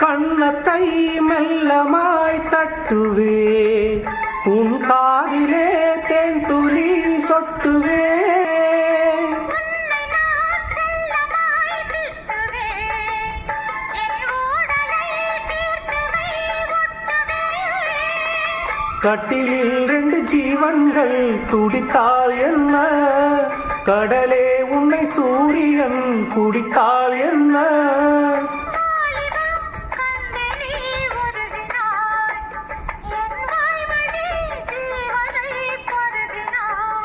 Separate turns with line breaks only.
கண்ணத்தை மெல்லமாய் தட்டுவே உன் காதிலே தேன் துளி சொட்டுவே கட்டிலில் ரெண்டு ஜீவன்கள் துடித்தால் என்ன? கடலே உன்னை சூரியன் குடித்தால் என்ன?